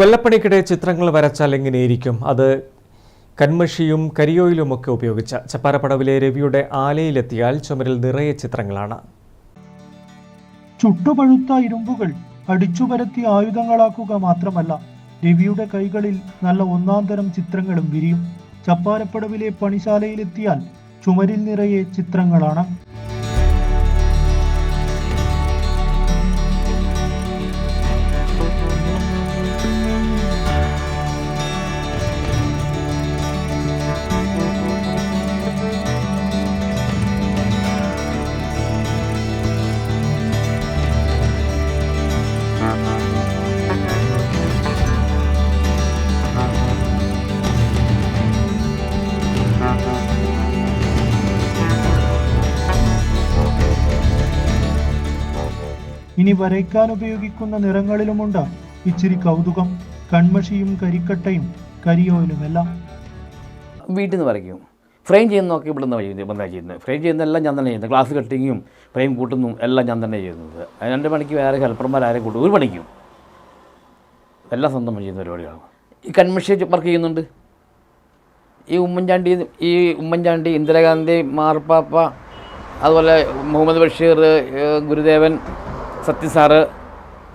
കൊല്ലപ്പണിക്കിടെ ചിത്രങ്ങൾ വരച്ചാൽ എങ്ങനെയിരിക്കും? അത് കൺമഷിയും കരിയോയിലുമൊക്കെ ഉപയോഗിച്ച ചപ്പാരപ്പടവിലെ രവിയുടെ ആലയിലെത്തിയാൽ ചുമരിൽ നിറയെ ചിത്രങ്ങളാണ്. ചുട്ടുപഴുത്ത ഇരുമ്പുകൾ അടിച്ചുപരത്തി ആയുധങ്ങളാക്കുക മാത്രമല്ല രവിയുടെ കൈകളിൽ നല്ല ഒന്നാം തരം ചിത്രങ്ങളും വിരിയും. ചപ്പാരപ്പടവിലെ പണിശാലയിലെത്തിയാൽ ചുമരിൽ നിറയെ ചിത്രങ്ങളാണ്. ഇനി വരയ്ക്കാൻ ഉപയോഗിക്കുന്ന നിറങ്ങളിലുമുണ്ട് ഇച്ചിരി കൗതുകം കൺമഷിയും കരിക്കട്ടയും കരിയോയിലുമെല്ലാം. വീട്ടിൽ നിന്ന് വരയ്ക്കും. ഫ്രെയിം ചെയ്യുന്നതൊക്കെ ഇവിടെ നിന്ന് ചെയ്യുന്നത് ചെയ്യുന്നത്. ഫ്രെയിം ചെയ്യുന്നതെല്ലാം ഞാൻ തന്നെ ചെയ്യുന്നത് ഗ്ലാസ് കട്ടിങ്ങും ഫ്രെയിം കൂട്ടുന്നതും എല്ലാം ഞാൻ തന്നെ ചെയ്യുന്നത്. രണ്ട് പണിക്ക് വേറെ ഹെൽപ്പർമാർ ആരെ കൂട്ടും? ഒരു പണിക്കും എല്ലാം സ്വന്തം ചെയ്യുന്ന പരിപാടികളാണ്. ഈ കൺമഷി വർക്ക് ചെയ്യുന്നുണ്ട്. ഈ ഉമ്മൻചാണ്ടി ഈ ഉമ്മൻചാണ്ടി ഇന്ദിരാഗാന്ധി മാർപ്പാപ്പ അതുപോലെ മുഹമ്മദ് ബഷീർ ഗുരുദേവൻ സത്യ സാറ്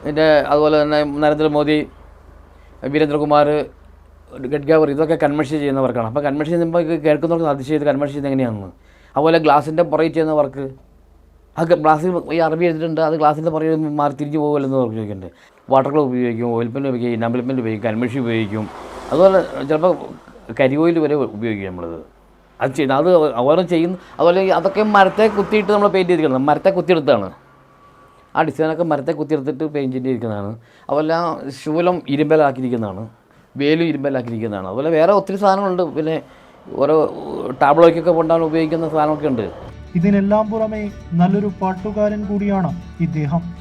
പിന്നെ അതുപോലെ തന്നെ നരേന്ദ്രമോദി വീരേന്ദ്രകുമാർ ഗഡ്ഗാവർ ഇതൊക്കെ കൺവെൻഷൻ ചെയ്യുന്നവർക്കാണ്. അപ്പോൾ കൺവെൻഷൻ ചെയ്യുമ്പോൾ കേൾക്കുന്നവർക്ക് അതിശയം കൺവെൻഷൻ ചെയ്യുന്നത് എങ്ങനെയാണെന്ന്? അതുപോലെ ഗ്ലാസിന്റെ പുറകിൽ ചെയ്യുന്ന വർക്ക് അത് ഗ്ലാസ്സിൽ ഈ അറബി എഴുതിയിട്ടുണ്ട് അത് ഗ്ലാസിന്റെ പുറകിൽ മാറി തിരിഞ്ഞു പോകുമല്ലെന്ന് പറഞ്ഞു ചോദിക്കുന്നുണ്ട്. വാട്ടർ കളർ ഉപയോഗിക്കും ഓയിൽ പെൻ ഉപയോഗിക്കും നമ്പൽ പെൻ ഉപയോഗിക്കും കൺവെൻഷൻ ഉപയോഗിക്കും. അതുപോലെ ചിലപ്പോൾ കരിയോയിൽ വരെ ഉപയോഗിക്കും നമ്മളത്. അത് ചെയ്യുന്നത് അത് ഓരോ ചെയ്യുന്നു അതുപോലെ അതൊക്കെ മരത്തെ കുത്തിയിട്ട് നമ്മൾ പെയിന്റ് ചെയ്തിരിക്കുന്നത് മരത്തെ കുത്തിയെടുത്താണ്. ആ ഡിസൈനൊക്കെ മരത്തെ കുത്തിയെടുത്തിട്ട് പെയിന്റ് ചെയ്തിരിക്കുന്നതാണ്. അതുപോലെ ശൂലം ഇരുമ്പലാക്കിയിരിക്കുന്നതാണ്. വേലും ഇരുമ്പലാക്കിയിരിക്കുന്നതാണ്. അതുപോലെ വേറെ ഒത്തിരി സാധനങ്ങളുണ്ട്. പിന്നെ ഓരോ ടാബ്ലോയ്ക്കൊക്കെ കൊണ്ടാണ് ഉപയോഗിക്കുന്ന സാധനമൊക്കെ ഉണ്ട്. ഇതിനെല്ലാം പുറമെ നല്ലൊരു പാട്ടുകാരൻ കൂടിയാണ് ഇദ്ദേഹം.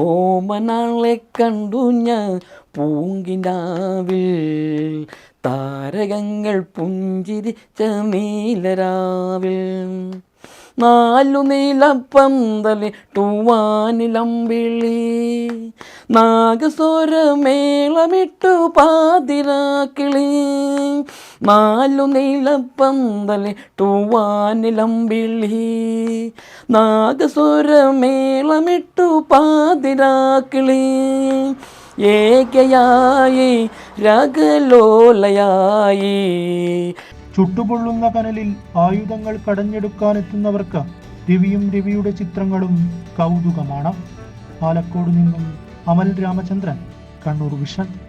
ഓമനാളെ കണ്ടു ഞാൻ പൂങ്കിനാവിൽ. താരകങ്ങൾ പുഞ്ചിരിച്ച നീലരാവിൽ നാലു നീലപ്പന്തലി വിളി. നാഗസ്വരമേളമിട്ടു പാതിരാക്കിളി. നാലു നീലപ്പന്തലി വിളി. നാഗസ്വരമേളമിട്ടു പാതിരാക്കിളി. ഏകയായി രഗലോലയായി ചുട്ടുപൊള്ളുന്ന കനലിൽ ആയുധങ്ങൾ കടഞ്ഞെടുക്കാനെത്തുന്നവർക്ക് രവിയും രവിയുടെ ചിത്രങ്ങളും കൗതുകമാണ്. പാലക്കോട് നിന്നും അമൽ രാമചന്ദ്രൻ കണ്ണൂർ വിഷൻ.